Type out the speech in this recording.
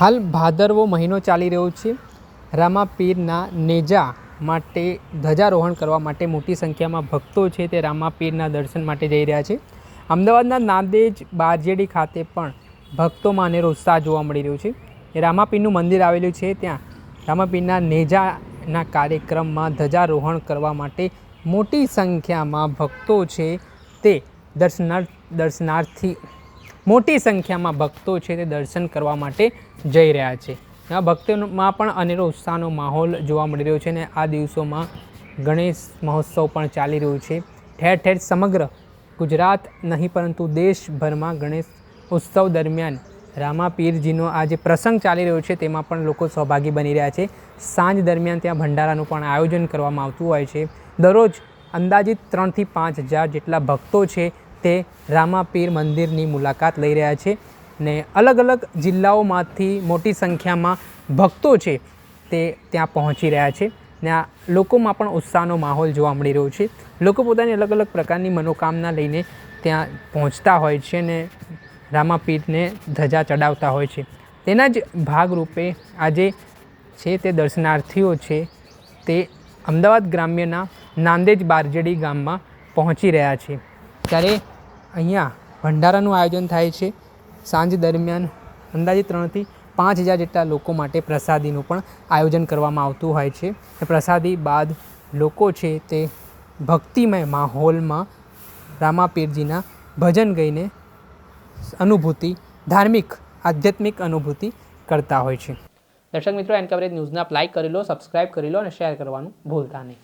હાલ ભાદરવો મહિનો ચાલી રહ્યો છે. રામાપીરના નેજા માટે ધ્વજારોહણ કરવા માટે મોટી સંખ્યામાં ભક્તો છે તે રામાપીરના દર્શન માટે જઈ રહ્યા છે. અમદાવાદના નાંદેજ બારજેડી ખાતે પણ ભક્તોમાં અનેરો ઉત્સાહ જોવા મળી રહ્યો છે. રામાપીરનું મંદિર આવેલું છે ત્યાં રામાપીરના નેજાના કાર્યક્રમમાં ધ્વજારોહણ કરવા માટે મોટી સંખ્યામાં ભક્તો છે તે દર્શનાર્થ દર્શનાર્થી મોટી સંખ્યામાં ભક્તો છે તે દર્શન કરવા માટે જઈ રહ્યા છે. આ ભક્તોમાં પણ અનેરો ઉત્સાહનો માહોલ જોવા મળી રહ્યો છે અને આ દિવસોમાં ગણેશ મહોત્સવ પણ ચાલી રહ્યો છે. ઠેર ઠેર સમગ્ર ગુજરાત નહીં, પરંતુ દેશભરમાં ગણેશ ઉત્સવ દરમિયાન રામાપીરજીનો આ જે પ્રસંગ ચાલી રહ્યો છે તેમાં પણ લોકો સહભાગી બની રહ્યા છે. સાંજ દરમિયાન ત્યાં ભંડારાનું પણ આયોજન કરવામાં આવતું હોય છે. દરરોજ અંદાજિત ત્રણથી પાંચ હજાર જેટલા ભક્તો છે તે રામાપીર મંદિરની મુલાકાત લઈ રહ્યા છે ને અલગ અલગ જિલ્લાઓમાંથી મોટી સંખ્યામાં ભક્તો છે તે ત્યાં પહોંચી રહ્યા છે ને આ લોકોમાં પણ ઉત્સાહનો માહોલ જોવા મળી રહ્યો છે. લોકો પોતાની અલગ અલગ પ્રકારની મનોકામના લઈને ત્યાં પહોંચતા હોય છે ને રામાપીરને ધજા ચડાવતા હોય છે. તેના જ ભાગરૂપે આજે છે તે દર્શનાર્થીઓ છે તે અમદાવાદ ગ્રામ્યના નાંદેજ બારજેડી ગામમાં પહોંચી રહ્યા છે. ત્યારે અહીંયા ભંડારાનું આયોજન થાય છે. સાંજ દરમિયાન અંદાજે ત્રણથી પાંચ હજાર જેટલા લોકો માટે પ્રસાદીનું પણ આયોજન કરવામાં આવતું હોય છે. પ્રસાદી બાદ લોકો છે તે ભક્તિમય માહોલમાં રામાપીરજીના ભજન ગાઈને અનુભૂતિ, ધાર્મિક, આધ્યાત્મિક અનુભૂતિ કરતા હોય છે. દર્શક મિત્રો, એન કવરેજ ન્યૂઝને લાઈક કરી લો, સબસ્ક્રાઇબ કરી લો અને શેર કરવાનું ભૂલતા નહીં.